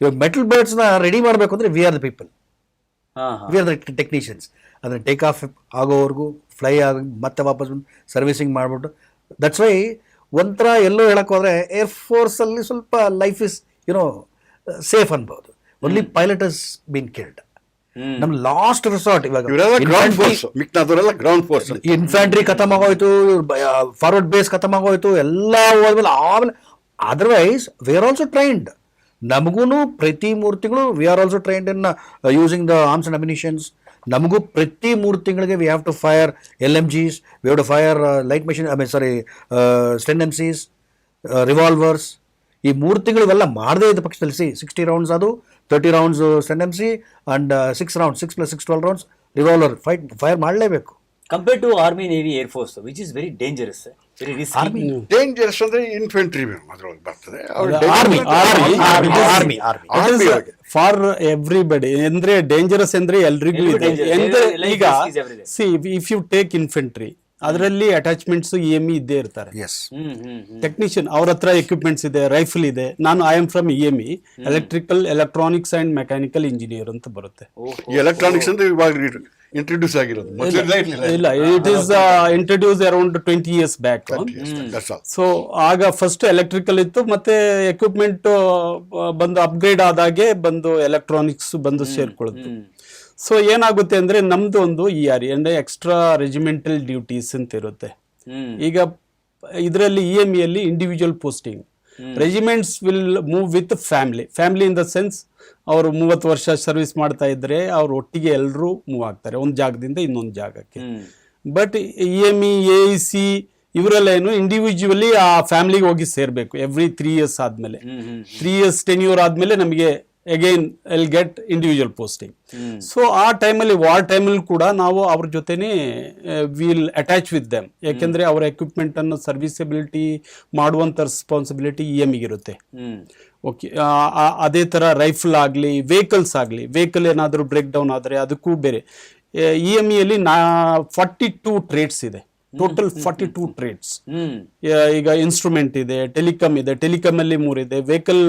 ಇವಾಗ metal ಬರ್ಡ್ಸ್ನ ready ಮಾಡಬೇಕು ಅಂದರೆ we are the people we are the technicians ಅಂದರೆ ಟೇಕ್ ಆಫ್ ಆಗೋವರೆಗೂ ಫ್ಲೈ ಆಗಿ ಮತ್ತೆ ವಾಪಸ್ ಸರ್ವಿಸಿಂಗ್ ಮಾಡಿಬಿಟ್ಟು ದಟ್ಸ್ ವೈ ಒಂಥರ ಎಲ್ಲೋ ಹೇಳಕ್ ಹೋದ್ರೆ ಏರ್ಫೋರ್ಸಲ್ಲಿ ಸ್ವಲ್ಪ life is you know safe ಅನ್ಬೋದು. Only pilot is been killed ನಮ್ಮ ಲಾಸ್ಟ್ ರಿಸಾರ್ಟ್ ಇವಾಗ ಗ್ರೌಂಡ್ ಫೋರ್ಸ್ ಇನ್ಫ್ಯಾಂಟ್ರಿ ಖತಮ್ ಆಗೋಯ್ತು ಫಾರ್ವರ್ಡ್ ಬೇಸ್ ಖತಮ್ ಆಗೋಯ್ತು ಎಲ್ಲ ಹೋದ್ಮೇಲೆ ಆಮೇಲೆ otherwise we are also trained ನಮಗೂ ಪ್ರತಿ ಮೂರು ತಿಂಗಳು we are also trained in using the arms and ammunitions ನಮಗೂ ಪ್ರತಿ ಮೂರು ತಿಂಗಳಿಗೆ we have to fire L M Gs we have to fire light machine I mean sorry sten M Cs revolvers ಈ ಮೂರು ತಿಂಗಳು ಇವೆಲ್ಲ ಮಾಡದೇ ಇದ್ದ ಪಕ್ಷದಲ್ಲಿ. ಸಿ ಸಿಕ್ಸ್ಟಿ ರೌಂಡ್ಸ್ ಅದು thirty rounds sten M C and six round six plus six twelve rounds revolver fight fire ಮಾಡಲೇಬೇಕು. Compare to army navy air force which is very dangerous risky dangerous ಅಂದ್ರೆ infantry ಅದ್ರೊಳಗೆ ಬರ್ತದೆ. Army army army army for everybody ಅಂದ್ರೆ dangerous ಅಂದ್ರೆ ಎಲ್ರಿಗೂ ಇದೆ. ಈಗ. See if you take infantry ಅದರಲ್ಲಿ ಅಟ್ಯಾಚ್ಮೆಂಟ್ಸ್ ಇ ಎಂ ಇದ್ದೇ ಇರ್ತಾರೆ. ಟೆಕ್ನಿಷಿಯನ್ ಅವ್ರ ಹತ್ರ ಎಕ್ವಿಪ್ಮೆಂಟ್ಸ್ ಇದೆ ರೈಫಲ್ ಇದೆ. ನಾನು I am from E M E electrical electronics and mechanical engineer ಅಂತ ಬರುತ್ತೆ. ಎಲೆಕ್ಟ್ರಾನಿಕ್ಸ್ ಅಂದ್ರೆ ಇಂಟ್ರೊಡ್ಯೂಸ್ ಆಗಿರೋದು. ಇರ್ಲಿಲ್ಲ. ಇಲ್ಲ it is introduce around twenty years back so ಆಗ ಫಸ್ಟ್ ಎಲೆಕ್ಟ್ರಿಕಲ್ ಇತ್ತು ಮತ್ತೆ ಎಕ್ವಿಪ್ಮೆಂಟ್ ಬಂದು ಅಪ್ಗ್ರೇಡ್ ಆದಾಗೆ ಬಂದು ಎಲೆಕ್ಟ್ರಾನಿಕ್ಸ್ ಬಂದು ಸೇರ್ಕೊಳ್ಳುತ್ತೆ ಸೊ ಏನಾಗುತ್ತೆ ಅಂದ್ರೆ ನಮ್ದು ಒಂದು ಇ ಆರ್ ಅಂದ್ರೆ ಎಕ್ಸ್ಟ್ರಾ ರೆಜಿಮೆಂಟಲ್ ಡ್ಯೂಟೀಸ್ ಅಂತ ಇರುತ್ತೆ ಈಗ ಇದರಲ್ಲಿ ಇ ಎಂ ಅಲ್ಲಿ individual posting regiments will move with family family in the sense ಅವರು ಮೂವತ್ತು ವರ್ಷ ಸರ್ವಿಸ್ ಮಾಡ್ತಾ ಇದ್ರೆ ಅವ್ರ ಒಟ್ಟಿಗೆ ಎಲ್ಲರೂ ಮೂವ್ ಆಗ್ತಾರೆ. ಒಂದು ಜಾಗದಿಂದ ಇನ್ನೊಂದು ಜಾಗಕ್ಕೆ. But E M E A C ಇವರೆಲ್ಲ ಏನು ಇಂಡಿವಿಜುವಲಿ ಆ ಫ್ಯಾಮಿಲಿಗೆ ಹೋಗಿ ಸೇರ್ಬೇಕು. ಎವ್ರಿ ತ್ರೀ ಇಯರ್ಸ್ ಆದ್ಮೇಲೆ. ತ್ರೀ ಇಯರ್ಸ್ ಟೆನ್ ಇಯರ್ ಆದ್ಮೇಲೆ ನಮಗೆ again L get individual posting so ಆ ಟೈಮಲ್ಲಿ ವಾರ್ ಟೈಮಲ್ಲಿ ಕೂಡ ನಾವು ಅವ್ರ ಜೊತೆನೇ ವಿಲ್ ಅಟ್ಯಾಚ್ ವಿತ್ ದೆಮ್ ಯಾಕೆಂದರೆ ಅವರ ಎಕ್ವಿಪ್ಮೆಂಟನ್ನು ಸರ್ವಿಸಬಿಲಿಟಿ ಮಾಡುವಂಥ ರೆಸ್ಪಾನ್ಸಿಬಿಲಿಟಿ ಇ ಎಂ ಇರುತ್ತೆ. ಹ್ಮ್. ಓಕೆ ಅದೇ ಥರ ರೈಫಲ್ ಆಗಲಿ ವೆಹಿಕಲ್ಸ್ ಆಗಲಿ ವೆಹಿಕಲ್ ಏನಾದರೂ ಬ್ರೇಕ್ ಡೌನ್ ಆದರೆ ಅದಕ್ಕೂ ಬೇರೆ. ಇ ಎಂ ಇಯಲ್ಲಿ ನಾ ಫಾರ್ಟಿ ಟೂ ಟ್ರೇಡ್ಸ್ ಇದೆ. ಟೋಟಲ್ ಫಾರ್ಟಿ ಟೂ ಟ್ರೇಡ್ಸ್ ಈಗ ಇನ್ಸ್ಟ್ರೂಮೆಂಟ್ ಇದೆ ಟೆಲಿಕಾಮ್ ಇದೆ ಟೆಲಿಕಾಮ್ ಅಲ್ಲಿ ಮೂರಿದೆ ವೆಹಿಕಲ್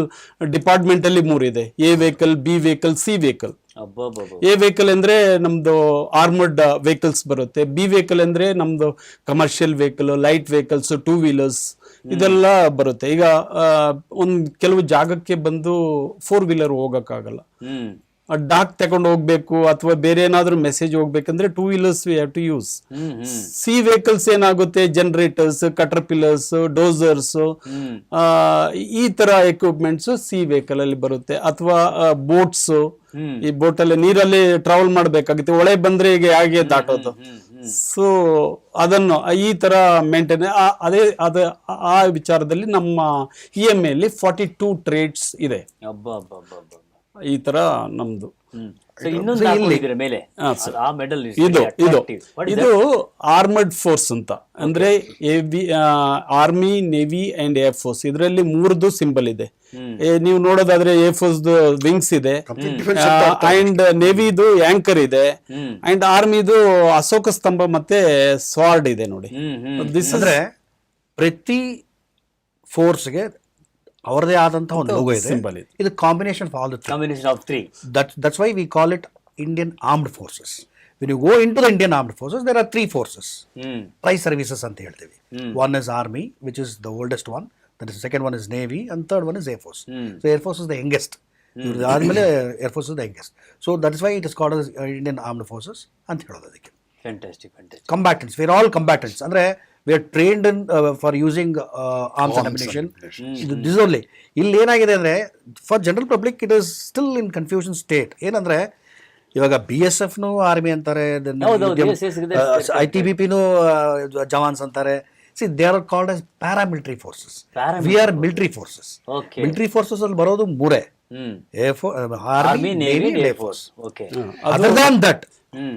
ಡಿಪಾರ್ಟ್ಮೆಂಟ್ ಅಲ್ಲಿ ಮೂರಿದೆ. A vehicle B vehicle C vehicle A vehicle ಅಂದ್ರೆ ನಮ್ದು ಆರ್ಮರ್ಡ್ ವೆಹಿಕಲ್ಸ್ ಬರುತ್ತೆ. ಬಿ ವೆಹಿಕಲ್ ಅಂದ್ರೆ ನಮ್ದು commercial vehicle light vehicles two wheelers ಇದೆಲ್ಲ ಬರುತ್ತೆ. ಈಗ ಒಂದ್ ಕೆಲವು ಜಾಗಕ್ಕೆ ಬಂದು ಫೋರ್ ವೀಲರ್ ಹೋಗಕ್ಕಾಗಲ್ಲ. ಡಾಕ್ ತಗೊಂಡು ಹೋಗ್ಬೇಕು ಅಥವಾ ಬೇರೆ ಏನಾದ್ರೂ ಮೆಸೇಜ್ ಹೋಗ್ಬೇಕಂದ್ರೆ two wheelers we have to use. C vehicles ಏನಾಗುತ್ತೆ? ಜನರೇಟರ್ಸ್ ಕಟರ್ ಪಿಲ್ಲರ್ಸ್ ಡೋಸರ್ಸ್ ಈ ತರ ಎಕ್ವಿಪ್ಮೆಂಟ್ಸ್ ಸಿ ವೆಹಿಕಲ್ ಅಲ್ಲಿ ಬರುತ್ತೆ. ಅಥವಾ ಬೋಟ್ಸ್ ಈ ಬೋಟ್ ಅಲ್ಲಿ ನೀರಲ್ಲಿ ಟ್ರಾವೆಲ್ ಮಾಡ್ಬೇಕಾಗುತ್ತೆ. ಒಳೆ ಬಂದ್ರೆ ಈಗ ಹೇಗೆ ದಾಟೋದು? ಸೊ ಅದನ್ನು ಈ ತರ ಮೇಂಟೈನ್ ಅದೇ ಅದ ಆ ವಿಚಾರದಲ್ಲಿ ನಮ್ಮ ಇ ಎಂ ಅಲ್ಲಿ ಫಾರ್ಟಿ ಟೂ ಟ್ರೇಡ್ಸ್ ಇದೆ ಈ ತರ ನಮ್ದು. ಮೇಲೆ? ಆ ಮೆಡಲ್ ಇದು ಇದು. ಇದು ಆರ್ಮರ್ಡ್ ಫೋರ್ಸ್ ಅಂತ. ಅಂದ್ರೆ army navy and air force ಇದರಲ್ಲಿ ಮೂರದು ಸಿಂಬಲ್ ಇದೆ. ಏ, ನೀವು ನೋಡೋದಾದ್ರೆ ಏರ್ ಫೋರ್ಸ್ ವಿಂಗ್ಸ್ ಇದೆ. ಅಂಡ್ ನೇವಿದು ಆಂಕರ್ ಇದೆ. ಅಂಡ್ ಆರ್ಮಿದು ಅಶೋಕ ಸ್ತಂಭ ಮತ್ತೆ ಸ್ವಾರ್ಡ್ ಇದೆ ನೋಡಿ. ದಿಸ್ ಅಂದ್ರೆ ಪ್ರತಿ ಫೋರ್ಸ್ಗೆ ಅವರದೇ ಆದಂತಹ ಒಂದು ಲೋಗೋ ಇದೆ ಸಿಂಬಲ್ ಇದೆ. ಇದು combination of all the combination of three that that's why we call it Indian Armed Forces. When you go into the Indian Armed Forces, there are three forces. Hmm Tri services ಅಂತ ಹೇಳ್ತೀವಿ One is Army, which is the oldest one. Then the second one is Navy, and third one is Air Force. Hmm. So Air Force is the youngest. ಇವ್ರದ್ದು ಆದ್ಮೇಲೆ Air Force is the youngest. So that is why it is called as uh, Indian Armed Forces ಅಂತ ಹೇಳೋದು ಅದಕ್ಕೆ combatants we are all combatants ಅಂದ್ರೆ we are trained in for using arms and ammunition ಇದು this only ಇಲ್ಲಿ ಏನಾಗಿದೆ ಅಂದರೆ for general public it is still in confusion state ಏನಂದ್ರೆ ಇವಾಗ ಬಿ ಎಸ್ ಎಫ್ನು ಆರ್ಮಿ ಅಂತಾರೆ. ಐ ಟಿ ಬಿ ಪಿನೂ ಜವಾನ್ಸ್ ಅಂತಾರೆ. See they are called as paramilitary forces Paramilitary we are military forces military forces ಅಲ್ಲಿ ಬರೋದು ಮೂರೇ. ಹ್ಮ್. Air force army army navy navy air force okay other than that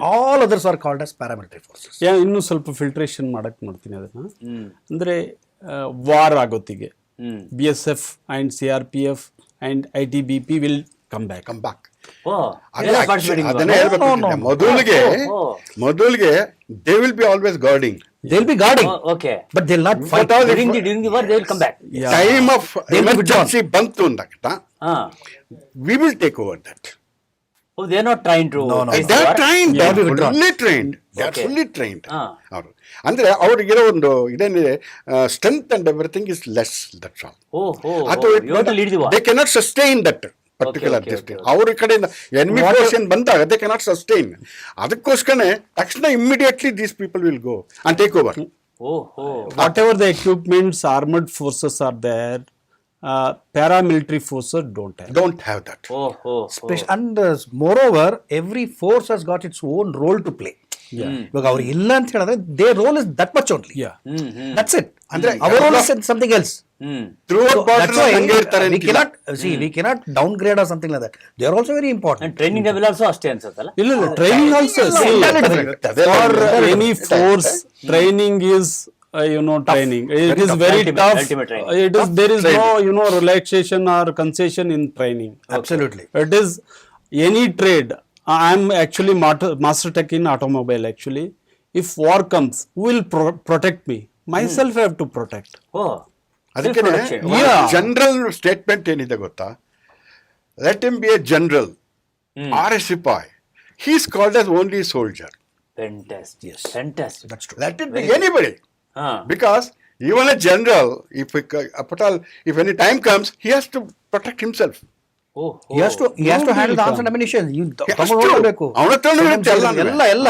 all others are called as paramilitary forces ಯಾ- ಇನ್ನೂ ಸ್ವಲ್ಪ filtration ಮಾಡಕ್ ಮಾಡ್ತೀನಿ ಅದನ್ನ. ಅಂದ್ರೆ war ಆಗೋತ್ತಿಗೆ. B S F and C R P F and I T B P will come back come back ಅದನ್ನೇ ಹೇಳ್ಬೇಕು ಮೊದಲಿಗೆ. ಮೊದಲಿಗೆ they will be always guarding they will be guarding okay but they will not fight during the during the war they will come back time of They will be ಬಂತು ಅಂದಾಗ we will take over that oh they are not train to No, no. They are Yeah. They will be. Fully trained they are Okay. Fully trained ಅವರು. ಅಂದ್ರೆ ಅವ್ರಿಗಿರೋ ಒಂದು ಇದೇನಿದೆ strength and everything is less that's all ಅದು they cannot sustain that particular okay, district okay. ಅವ್ರ ಕಡೆಯಿಂದ enemy portion ಬಂದಾಗ they cannot sustain ಅದಕ್ಕೋಸ್ಕರ ತಕ್ಷಣ immediately these people will go and take over ಓ ಹೋ whatever the equipments armored forces are there uh, paramilitary forces don't have don't have that ಓ ಹೋ Spec- and uh, moreover every force has got its own role to play ಇವಾಗ ಅವ್ರಿಗೆ ಇಲ್ಲ ಅಂತ ಹೇಳಿದ್ರೆ they role is that much only that's it ಅಂದ್ರೆ hour role is something else downgrade or something like that they are also very important training level also ಅಷ್ಟೇ ಅನ್ಸುತ್ತಲ್ಲ ಇಲ್ಲ ಇಲ್ಲ training also see, ಅದೇ for ಅದೇ any force training is uh, you know training it is very Ultimate- tough ultimate training. it is there is no you know relaxation or concession in training absolutely it is any trade i am actually master, master tech in automobile actually if war comes who will pro- protect me myself I have to protect ಓ ಅದಕ್ಕೆ Yeah. General statement ಏನಿದೆ ಗೊತ್ತಾ let him be a general or a sepoy he's called as only soldier. Fantastic Yes. Fantastic That's true. Let it be anybody. ಹಾ Because even a general, if a, a patal, if any time comes, he has to ಎಲ್ಲ. ಎಲ್ಲ ಎಲ್ಲ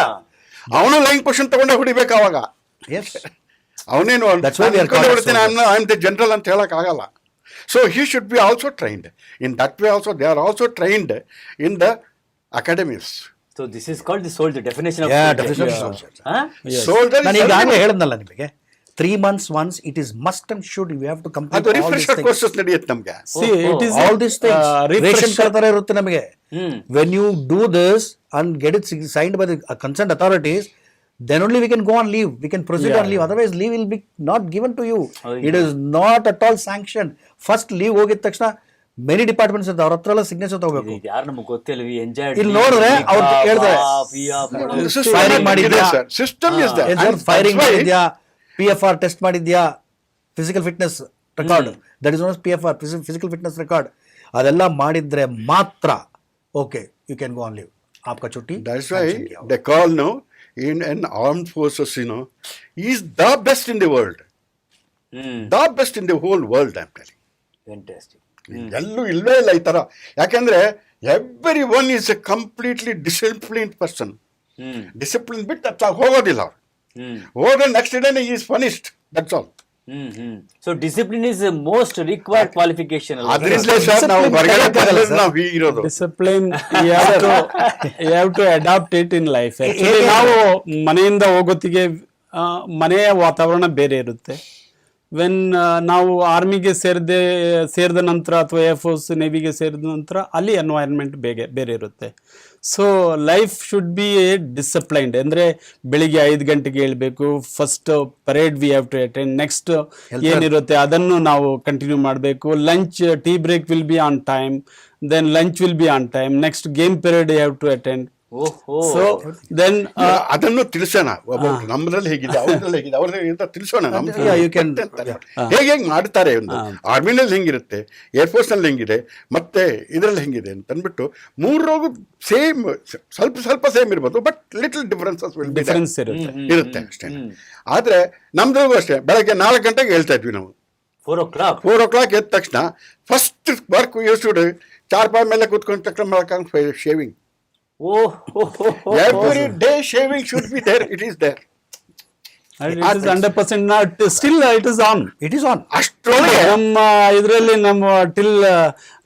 ಅವನು line position ತಗೊಂಡೆ ಹೊಡಿಬೇಕು ಅವಾಗ. ಅವನೇನು general ಅಂತ ಹೇಳಕ್ ಆಗಲ್ಲ so he should be also trained in that way also they are also trained in the academies so this is called the soldier definition of definition of soldier. Soldier ನಾನು ಈಗಾಗಲೇ ಹೇಳಿದ್ನಲ್ಲ ನಿಮಗೆ. Three months once it is must and should you have to complete all refresher courses ನಡೆಯುತ್ತೆ ನಮಗೆ. See, it is all this things uh, ration refresher- ಇರುತ್ತೆ ನಮಗೆ. When you do this and get it signed by the concern authorities then only we can go on leave we can proceed on leave otherwise leave will be not given to you it is not at all sanction first leave ಹೋಗಿದ ತಕ್ಷಣ many departments ಇರ್ತಾವೆ. ಅವ್ರ ಹತ್ರ ಎಲ್ಲ signature ತಗೋಬೇಕು ಯಾರು ನಮ್ಗೆ ಗೊತ್ತಿಲ್ಲ ವಿ ಎಂಜಾಯ್ ಇಲ್ಲಿ ನೋಡಿದ್ರೆ ಅವ್ರು ಹೇಳ್ತಾರೆ. ಫೈರಿಂಗ್ ಮಾಡಿದ್ಯಾ? ಸಿಸ್ಟಮ್ ಇಸ್ ಫೈರಿಂಗ್ ಮಾಡಿದ್ಯಾ? ಪಿ ಎಫ್ ಆರ್ ಟೆಸ್ಟ್ ಮಾಡಿದ್ಯಾ? Physical fitness record that is known P F R physical fitness record ಅದೆಲ್ಲ ಮಾಡಿದ್ರೆ ಮಾತ್ರ okay you can go on leave ಆಪ್ಕಾ ಚುಟ್ಟಿ That's why they call no in an armed forces, you know, he's the best in the world. Hmm. The best in the whole world, I'm telling. Fantastic ಎಲ್ಲೂ ಇಲ್ಲವೇ ಇಲ್ಲ ಈ ಥರ. ಯಾಕೆಂದ್ರೆ every one is a completely discipline person discipline ಬಿಟ್ಟು ಹೋಗೋದಿಲ್ಲ ಅವ್ರು. ಹ್ಮ್. ಹೋದ್ರೆ next ಡೇನೆ is finished that's all hmm hmm. So discipline is most required qualification ಅದರಿಂದಲೇ ಸರ್ ನಾವು ಹೊರಗಡೆ. ನಾವು ಹೀಗಿರೋದು discipline to adopt it in life. Actually ಹೇಗೆ? ನಾವು ಮನೆಯಿಂದ ಹೋಗೋತ್ತಿಗೆ ಮನೆಯ ವಾತಾವರಣ ಬೇರೆ ಇರುತ್ತೆ. ವೆನ್ ನಾವು ಆರ್ಮಿಗೆ ಸೇರಿದೆ ಸೇರಿದ ನಂತರ ಅಥವಾ ಏರ್ಫೋರ್ಸ್ ನೇವಿಗೆ ಸೇರಿದ ನಂತರ ಅಲ್ಲಿ ಎನ್ವೈರ್ಮೆಂಟ್ ಬೇರೆ ಬೇರೆ ಇರುತ್ತೆ. So life should be a disciplined ಅಂದರೆ ಬೆಳಿಗ್ಗೆ ಐದು ಗಂಟೆಗೆ ಹೇಳ್ಬೇಕು first parade we have to attend next ಏನಿರುತ್ತೆ ಅದನ್ನು ನಾವು ಕಂಟಿನ್ಯೂ ಮಾಡಬೇಕು. Lunch tea break will be on time then lunch will be on time next game period you have to attend so then ಅದನ್ನು ತಿಳಿಸೋಣ. ಒಬ್ಬ ನಮ್ಮದ್ರಲ್ಲಿ ಹೇಗಿದೆ ಅವ್ರಲ್ಲಿ ಹೇಗಿದೆ ಅವ್ರಲ್ಲಿ ಅಂತ ತಿಳಿಸೋಣ. ಹೇಗೆ ಹೆಂಗ್ ಮಾಡ್ತಾರೆ ಒಂದು? ಆರ್ಮಿನಲ್ಲಿ ಹೆಂಗಿರುತ್ತೆ ಏರ್ಫೋರ್ಸ್ನಲ್ಲಿ ಹೆಂಗಿದೆ ಮತ್ತೆ ಇದರಲ್ಲಿ ಹೆಂಗಿದೆ ಅಂತ ಅಂದ್ಬಿಟ್ಟು ಮೂರು ಸೇಮ್ ಸ್ವಲ್ಪ ಸ್ವಲ್ಪ ಸೇಮ್ ಇರ್ಬೋದು ಬಟ್ ಲಿಟಲ್ ಡಿಫರೆನ್ಸಸ್ ಡಿಫರೆನ್ಸ್ ಇರುತ್ತೆ. ಅಷ್ಟೇ. ಆದ್ರೆ ನಮ್ದ್ರಿಗೂ ಅಷ್ಟೇ ಬೆಳಗ್ಗೆ ನಾಲ್ಕು ಗಂಟೆಗೆ ಹೇಳ್ತಾ ಇದ್ವಿ ನಾವು. Four o'clock four o'clock ಎದ್ದ ತಕ್ಷಣ ಫಸ್ಟ್ ವರ್ಕ್ ಯೂಸ್ ಚಾರ್ ಪಾಯ್ ಮೇಲೆ ಕೂತ್ಕೊಂಡ ತಕ್ಷಣ ಮಾಡ್ಕೊಂಡು shaving every day shaving should be there it is there it is hundred percent not still it is on it is on ಅಷ್ಟರೊಳಗೆ ನಮ್ಮ ಇದರಲ್ಲಿ ನಮ್ಮ till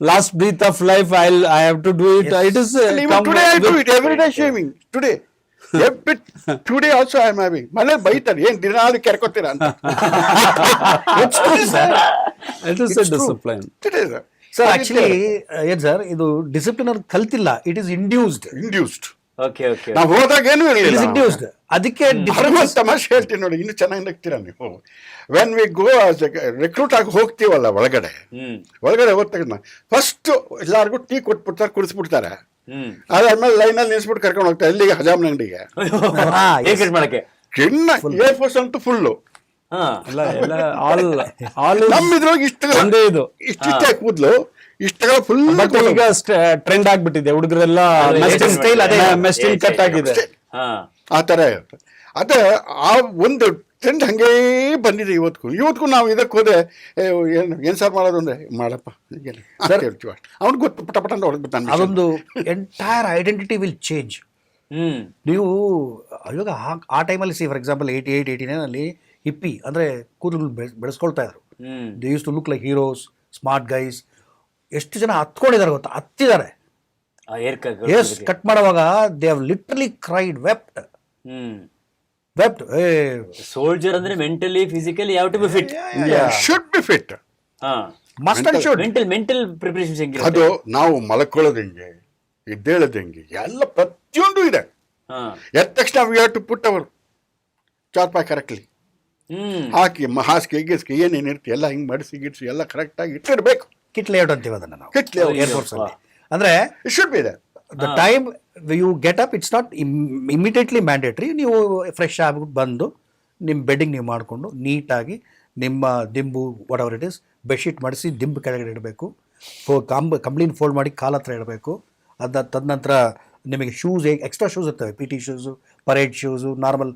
last breath of life I I have to do it it is today I do it every day shaving today every today also I am having ಮನೆ ಬೈತಾರೆ ಏನ್ ದಿನಾಲು ಕೆರ್ಕೋತೀರಾ ಅಂತ it is discipline sir actually ಏನ್ sir ಇದು discipline ಅವ್ರು ಕಲ್ತಿಲ್ಲ. It is induced induced okay okay ನಾವು ಹೋದಾಗ ಏನು ಇಂಡ್ಯೂಸ್ಡ್ ಅದಕ್ಕೆ ಒಂದು ತಮಾಷೆ ಹೇಳ್ತೀನಿ ನೋಡಿ ಇನ್ನು ಚೆನ್ನಾಗಿ ನಗ್ತೀರಾ ನೀವು? ವೆನ್ ವಿ ಗೋ ರೆಕ್ರೂಟ್ ಆಗಿ ಹೋಗ್ತೀವಲ್ಲ ಒಳಗಡೆ ಒಳಗಡೆ ಹೋದ ತಕ್ಷಣ ಫಸ್ಟ್ ಎಲ್ಲಾರ್ಗು ಟೀ ಕೊಟ್ಬಿಡ್ತಾರೆ ಕುಡಿಸ್ಬಿಡ್ತಾರೆ. ಅದಾದ್ಮೇಲೆ ಲೈನ್ ಅಲ್ಲಿ ನಿಲ್ಸ್ಬಿಟ್ಟು ಕರ್ಕೊಂಡು ಹೋಗ್ತಾರೆ ಎಲ್ಲಿಗೆ? ಹಜಾಮ್ ಅಂಗಡಿಗೆ ಕಿಣ್ಣ ಏರ್ಫೋರ್ಸ್ ಅಂತೂ ಫುಲ್ಲು ಹಾ. ಎಲ್ಲ ಎಲ್ಲ ಆಲ್ ಆಲ್ ನಮ್ಮ ಇದ್ರೊಳಗೆ ಇಷ್ಟ ಒಂದೇ ಇದು. ಇಷ್ಟಿಷ್ಟೇ ಕೂದಲು ಇಷ್ಟಗಳ ಫುಲ್ ಬಟ್ ಈಗ ಟ್ರೆಂಡ್ ಆಗ್ಬಿಟ್ಟಿದೆ. ಹುಡುಗರೆಲ್ಲ style ಅದೇ. ಮೆಸ್ಟಿನ್ ಕಟ್ ಆಗಿದೆ. ಹಾ. ಆ ತರ ಅದೇ ಆ ಒಂದು ಟ್ರೆಂಡ್ ಹಂಗೇ ಬಂದಿದೆ ಇವತ್ತಿಗೂ. ಇವತ್ತಿಗೂ ನಾವು ಇದಕ್ಕೆ ಹೋದೆ ಏ, ಏನು ಏನು ಸರ್ ಮಾಡೋದು ಅಂದ್ರೆ ಮಾಡಪ್ಪ ಹೇಳ್ತೀವಿ ಅವ್ನಿಗೆ ಗೊತ್ತು ಪಟ ಪಟ ಅಂತ ಹೊಡೆದ್ಬಿಟ್ಟಾನೆ ಅದೊಂದು entire identity will change hmm. ನೀವು ಇವಾಗ ಆ- ಆ ಟೈಮಲ್ಲಿ see for example eighty eight eighty ನೈನಲ್ಲಿ hippie ಅಂದರೆ ಕೂದಲು ಬೆಳೆಸ್ ಬೆಳೆಸ್ಕೊಳ್ತಾ ಇದ್ರು. They used to look like heroes smart guys ಎಷ್ಟು ಜನ ಹತ್ಕೊಂಡಿದ್ದಾರೆ ಗೊತ್ತಾ? ಹತ್ತಿದ್ದಾರೆ. ಎಸ್ ಕಟ್ ಮಾಡುವಾಗ they have literally cried wept hmm. Wept ಏ. ಸೋಲ್ಜರ್ ಅಂದ್ರೆ ಮೆಂಟಲಿ ಫಿಸಿಕಲಿ ಯಾವ to be fit should be fit ಹಾ. Must and should mental mental preparation ಹೆಂಗೆ ಅದು ನಾವು ಮಲ್ಕೊಳ್ಳೋದು ಹೆಂಗೆ ಇದ್ದೇಳೋದು ಹೆಂಗೆ ಎಲ್ಲ ಪ್ರತಿಯೊಂದು ಇದೆ. ಹಾ. ಎದ್ದ ತಕ್ಷಣ we have to put our charpai correctly ಹಾಕಿ ಹಾಸಿಗೆ ಗೀಸಿಗೆ ಏನೇನು ಇರ್ತಿ ಎಲ್ಲ ಹಿಂಗೆ ಮಡಿಸಿ ಗಿಡಿಸಿ ಎಲ್ಲ ಕರೆಕ್ಟಾಗಿ ಇಟ್ಟಿರ್ಬೇಕು. ಕಿಟ್ ಲೇಔಟ್ ಅಂತೀವಿ ಅದನ್ನ ನಾವು? ಕಿಟ್ ಲೇಔಟ್ ಅಲ್ಲಿ. ಅಂದ್ರೆ ಇಟ್ ಶುಡ್ ಬಿ ಇದೆ the time you get up it's not immediately mandatory ನೀವು ಫ್ರೆಶ್ ಆಗ್ಬಿಟ್ಟು ಬಂದು ನಿಮ್ಮ ಬೆಡ್ಡಿಂಗ್ ನೀವು ಮಾಡಿಕೊಂಡು ನೀಟಾಗಿ ನಿಮ್ಮ ದಿಂಬು what our it is bedsheet ಮಾಡಿಸಿ ದಿಂಬು ಕೆಳಗಡೆ ಇಡಬೇಕು. ಫೋ ಕಂಬ ಕಂಬ್ಳಿನ ಫೋಲ್ಡ್ ಮಾಡಿ ಕಾಲ ಹತ್ರ ಇಡಬೇಕು. ಅದ ತದನಂತರ ನಿಮಗೆ ಶೂಸ್ ಎಕ್ಸ್ಟ್ರಾ ಶೂಸ್ ಇರ್ತವೆ. P T shoes parade shoes normal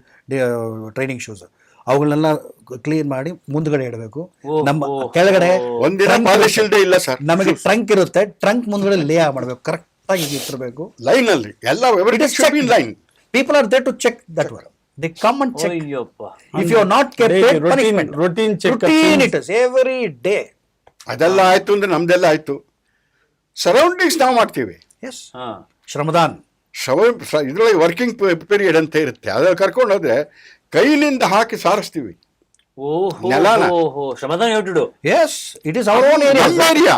training shoes ಅವುಗಳನ್ನೆಲ್ಲ ಕ್ಲೀನ್ ಮಾಡಿ ಮುಂದ್ಗಡೆ ಇಡಬೇಕು. ನಮ್ಮ ಕೆಳಗಡೆ ಒಂದಿನ trunk ಪಾಲಿಶ್ ಇಲ್ಲದೆ ಇಲ್ಲ ಸರ್. ನಮಗೆ ಟ್ರಂಕ್ ಇರುತ್ತೆ. ಟ್ರಂಕ್ ಮುಂದ್ಗಡೆ ಲೇ ಮಾಡಬೇಕು. ಕರೆಕ್ಟಾಗಿ ಇಟ್ಟಿರಬೇಕು. ಲೈನ್ ಅಲ್ಲಿ. ಎಲ್ಲ every line people are there to check that where they come and check if you are not care day routine- punishment routine checkup routine day ಅದೆಲ್ಲ ಆಯ್ತು ಅಂದ್ರೆ ನಮ್ದೆಲ್ಲ ಆಯ್ತು. ಸರೌಂಡಿಂಗ್ಸ್ ನಾವು ಮಾಡ್ತೀವಿ. ಎಸ್ ಹಾ. ಶ್ರಮದಾನ್. ಶ್ರಮ ಇದ್ರಲ್ಲಿ ಇದ್ರೊಳಗೆ ವರ್ಕಿಂಗ್ ಪೀರಿಯಡ್ ಅಂತ ಇರುತ್ತೆ. ಅದ್ರಲ್ಲಿ ಕರ್ಕೊಂಡು ಹೋದ್ರೆ ಕೈಲಿಂದ ಹಾಕಿ ಸಾರಿಸ್ತೀವಿ. ಓಹೋ ನೆಲನ. Yes it is our own area ನಮ್ಮ ಏರಿಯಾ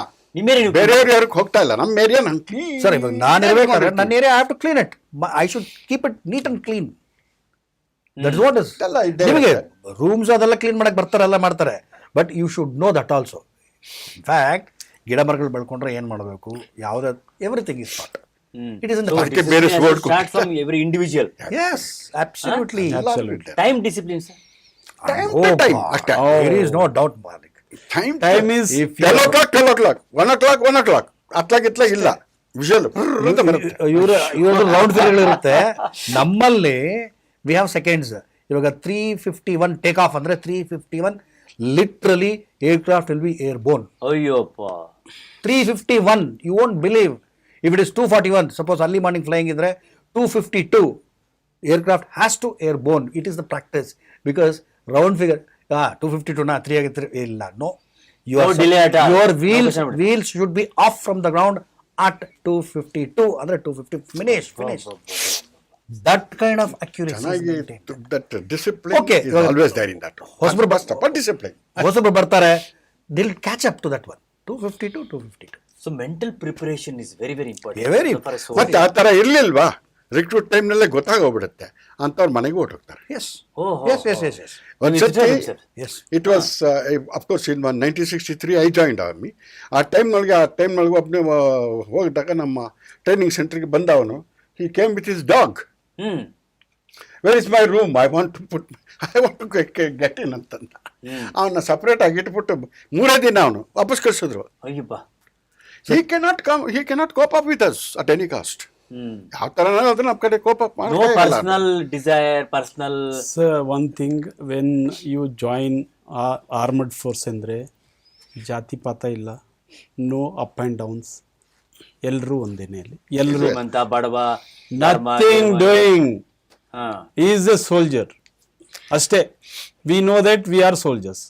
ಬೇರೆ ಏರಿಯಾಕ್ಕೆ ಹೋಗ್ತಾ ಇಲ್ಲ. ನಮ್ಮ ಏರಿಯಾ ಸರಿ ಸರ್ ಇವಾಗ ನಾನು ಇರಬೇಕಾದ್ರೆ ನನ್ನ area have to clean it I should keep it neat and clean that's what is ನಿಮಗೆ ರೂಮ್ಸ್ ಅದೆಲ್ಲ ಕ್ಲೀನ್ ಮಾಡಕ್ ಬರ್ತಾರೆ ಎಲ್ಲ ಮಾಡ್ತಾರೆ. But you should know that also in fact ಗಿಡ ಮರಗಳು ಬೆಳ್ಕೊಂಡ್ರೆ ಏನು ಮಾಡಬೇಕು? ಯಾವುದೇ everything is not it is in the ಅದಕ್ಕೆ ಬೇರೆ sword start from every individual yes absolutely Absolutely. Time discipline sir Time Oh, to time, ಅಷ್ಟೇ. There is no doubt Malik Time Time is ten o'clock twelve o'clock one o'clock one o'clock ಅತ್ಲಾಗ್ ಇತ್ಲಾಗ್ ಇಲ್ಲ whistle ಅಂತ ಬರುತ್ತೆ? ಇವ್ರ ಇವ್ರದ್ದು round ಇರುತ್ತೆ. ನಮ್ಮಲ್ಲಿ ವಿ ಹ್ಯಾವ್ ಸೆಕೆಂಡ್ಸ್ ಇವಾಗ three fifty one take off ಅಂದ್ರೆ three fifty one literally aircraft will be airborne ಅಯ್ಯೋಪ್ಪ. Three fifty one you won't believe if it is two forty one suppose early morning flying ಇದ್ರೆ two fifty two aircraft has to airborne it is the practice because round figure ಹಾ two fifty two ನಾ three ಆಗಿತ್ತು ಇಲ್ಲ no your delay at all. Your wheel Location ಬಿಡಿ. Wheels should be off from the ground at two fifty two ಅಂದರೆ two fifty finish finish that kind of accuracy that discipline ಇವಾಗ- always there in that ಹೊಸಬ್ರು ಬಸ್ discipline ಹೊಸಬ್ರು ಬರ್ತಾರೆ they'll catch up to that one two fifty two two fifty two so mental preparation is very very important ಮತ್ತೆ ಆ ಥರ ಇರಲಿಲ್ವಾ? Recruit ಟೈಮ್ನಲ್ಲೇ ಗೊತ್ತಾಗೋಗ್ಬಿಡುತ್ತೆ. ಅಂಥವ್ರು ಮನೆಗೆ ಹೊರಟೋಗ್ತಾರೆ. Yes. Yes yes yes yes yes it was of course in nineteen sixty three I joined army ಆ ಟೈಮ್ನೊಳಗೆ ಆ ಟೈಮ್ನೊಳಗೆ ಒಬ್ಬನೇ ಹೋಗಿದ್ದಾಗ ನಮ್ಮ ಟ್ರೈನಿಂಗ್ ಸೆಂಟ್ರಿಗೆ ಬಂದವನು. He came with his dog where is my room I want to put I want to get in ಅಂತಂದ. ಅವನ್ನ ಸಪ್ರೇಟ್ ಆಗಿ ಇಟ್ಬಿಟ್ಟು ಮೂರೇ ದಿನ ಅವನು ವಾಪಸ್ ಕಳಿಸಿದ್ರು. Ayyappa he cannot come he cannot cope up with us at any cost ಯಾವ ತರ ಅದನ್ನ ನಮ್ಮ ಕಡೆ cope up no personal desire personal Sir, one thing when you join uh, armored force ಅಂದರೆ ಜಾತಿ ಪಾತ ಇಲ್ಲ ನೋ ಅಪ್ ಆ್ಯಂಡ್ ಡೌನ್ಸ್ ಎಲ್ಲರೂ ಒಂದೇನೆ ಅಲ್ಲಿ. ಎಲ್ಲರೂ ಶ್ರೀಮಂತ ಬಡವ ನಥಿಂಗ್. ಡೂಯಿಂಗ್ ಹಾ. ಈಸ್ ಎ ಸೋಲ್ಜರ್ ಅಷ್ಟೇ. We know that we are soldiers